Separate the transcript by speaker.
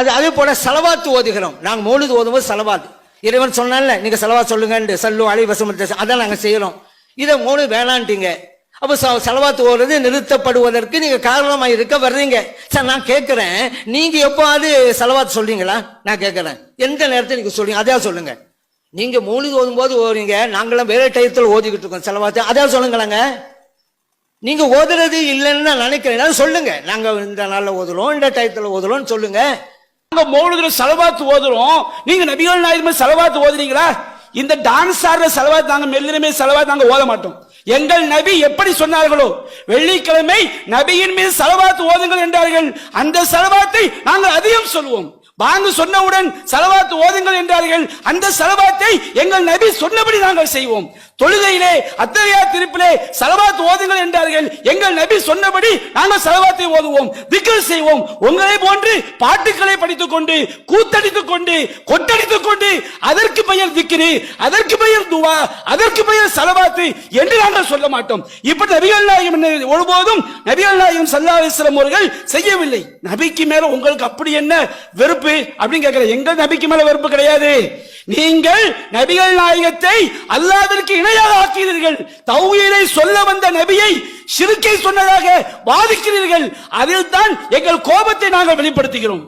Speaker 1: அது அதே போல செலவாத்து ஓதுகிறோம். நாங்கள் மௌலிது ஓதும்போது செலவாது இறைவன் சொன்னால நீங்க செலவா சொல்லுங்க சல்லு அலை வசம் அதான் நாங்கள் செய்யறோம். இதை மூணு வேணான்ட்டீங்க. அப்போ செலவாத்து ஓடுறது நிறுத்தப்படுவதற்கு நீங்க காரணமாக இருக்க வர்றீங்க. சார் நான் கேட்குறேன் நீங்க எப்போது செலவாத்து சொல்றீங்களா? நான் கேட்குறேன் எந்த நேரத்தில் நீங்க சொல்றீங்க? அதான் சொல்லுங்க. நீங்க மூலிகை ஓதும் போது ஓடுறீங்க நாங்களாம் வேற டயத்தில் ஓதிக்கிட்டு இருக்கோம் செலவாத்து. அதையா சொல்லுங்களாங்க? நீங்க ஓதுறது இல்லைன்னு நான் நினைக்கிறேன். சொல்லுங்க. நாங்க இந்த நாளில் ஓதுறோம் இந்த டயத்தில் ஓதுறோம்னு சொல்லுங்க.
Speaker 2: நாங்க மௌலுதுல செலவாத்து ஓதுறோம். நீங்க நபிகள் நாயகமே செலவாத்து ஓதுறீங்களா? இந்த டான்ஸ் ஆடுற செலவா தாங்க மெல்லினமே செலவா தாங்க ஓத மாட்டோம். எங்கள் நபி எப்படி சொன்னார்களோ வெள்ளிக்கிழமை நபியின் மீது செலவாத்து ஓதுங்கள் என்றார்கள். அந்த செலவாத்தை நாங்கள் அதிகம் சொல்லுவோம். வாங்க சொன்னவுடன் செலவாத்து ஓதுங்கள் என்றார்கள். அந்த செலவாத்தை எங்கள் நபி சொன்னபடி நாங்கள் செய்வோம். தொழுகையிலே அத்தகையா திருப்பிலே செலவாத்து ஓதுங்கள் என்றார்கள். எங்கள் நபி சொன்னபடி நாங்கள் செலவாத்தை ஓதுவோம். திக்கல் செய்வோம். உங்களை போன்று பாட்டுக்களை படித்துக் கொண்டு கூத்தடித்துக் கொண்டு கொட்டடித்துக் கொண்டு அதற்கு பெயர் திக்கிரி அதற்கு பெயர் துவா அதற்கு பெயர் செலவாத்து என்று நாங்கள் சொல்ல மாட்டோம். இப்படி நபிகள் நாயகம் ஒருபோதும் நபிகள் நாயகம் சல்லா அலிஸ்லாம் அவர்கள் செய்யவில்லை. நபிக்கு மேல உங்களுக்கு அப்படி என்ன வெறுப்பு அப்படின்னு கேட்கிற எங்கள் நபிக்கு மேல வெறுப்பு கிடையாது. நீங்கள் நபிகள் நாயகத்தை அல்லாவிற்கு இணையாக ஆக்கிறீர்கள் தௌஹீதை சொல்ல வந்த நபியை சிறுக்கை சொன்னதாக வாதிக்கிறீர்கள். அதில் தான் எங்கள் கோபத்தை நாங்கள் வெளிப்படுத்துகிறோம்.